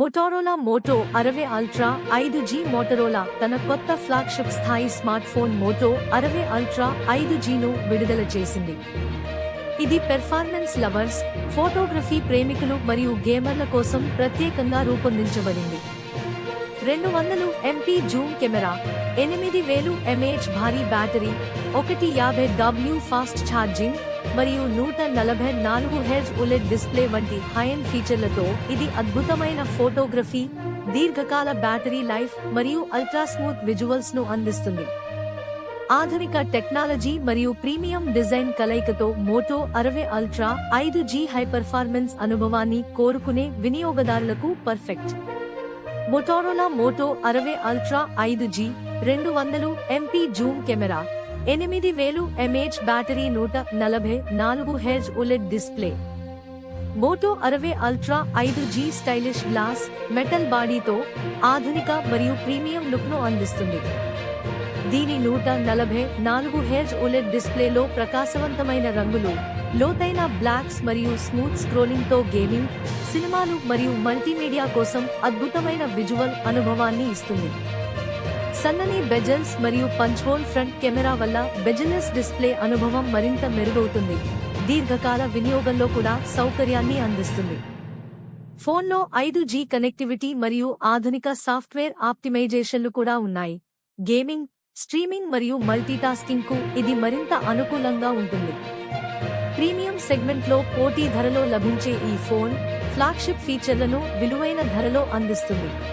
Motorola Moto అరవై ultra ఐదు G Motorola తన కొత్త ఫ్లాగ్షిప్ స్థాయి స్మార్ట్ ఫోన్ మోటో అరవై అల్ట్రా ఐదు జీను విడుదల చేసింది. ఇది పెర్ఫార్మెన్స్ లవర్స్ ఫోటోగ్రఫీ ప్రేమికులు మరియు గేమర్ల కోసం ప్రత్యేకంగా రూపొందించబడింది. రెండు వందలు ఎంపీ జూమ్ కెమెరా ఎనిమిది వేలు ఎంఏహెచ్ భారీ బ్యాటరీ ఒకటి యాభై డబ్ల్యూ ఫాస్ట్ ఛార్జింగ్ మరియు నూట నలభై నాలుగు హెచ్ ఉలెడ్ డిస్ప్లే వంటి హైఎండ్ ఫీచర్లతో ఇది అద్భుతమైన ఫోటోగ్రఫీ దీర్ఘకాల బ్యాటరీ లైఫ్ మరియు అల్ట్రా స్మూత్ విజువల్స్ను అందిస్తుంది. ఆధునిక టెక్నాలజీ మరియు ప్రీమియం డిజైన్ కలయికతో మోటో అరవై అల్ట్రా ఐదు జీ హై పర్ఫార్మెన్స్ అనుభవాన్ని కోరుకునే వినియోగదారులకు పర్ఫెక్ట్ మొటోరోలా మోటో అరవై అల్ట్రా ఐదు జీ రెండు వందలు ఎంపీ జూమ్ కెమెరా ఎనిమిది వేలు ఎంఏహెచ్ బ్యాటరీ నూట నలభై నాలుగు హెర్జ్ ఉలెడ్ డిస్ప్లే. మోటో అరవై అల్ట్రా ఐదు జీ స్టైలిష్ గ్లాస్ మెటల్ బాడీతో ఆధునిక మరియు ప్రీమియం లుక్ను అందిస్తుంది. దీని నూట నలభై నాలుగు హెర్జ్ ఉలెట్ డిస్ప్లేలో ప్రకాశవంతమైన రంగులు లోతైన బ్లాక్స్ మరియు స్మూత్ స్క్రోలింగ్తో గేమింగ్ సినిమాలు మరియు మల్టీమీడియా కోసం అద్భుతమైన విజువల్ అనుభవాన్ని ఇస్తుంది. సన్నని బెజల్స్ మరియు పంచ్హోల్ ఫ్రంట్ కెమెరా వల్ల బెజల్లెస్ డిస్ప్లే అనుభవం మరింత మెరుగవుతుంది. దీర్ఘకాల వినియోగంలో కూడా సౌకర్యాన్ని అందిస్తుంది. ఫోన్లో ఐదు జీ కనెక్టివిటీ మరియు ఆధునిక సాఫ్ట్వేర్ ఆప్టిమైజేషన్లు కూడా ఉన్నాయి. గేమింగ్ స్ట్రీమింగ్ మరియు మల్టీటాస్కింగ్కు ఇది మరింత అనుకూలంగా ఉంటుంది. ప్రీమియం సెగ్మెంట్లో పోటీ ధరలో లభించే ఈ ఫోన్ ఫ్లాగ్షిప్ ఫీచర్లను విలువైన ధరలో అందిస్తుంది.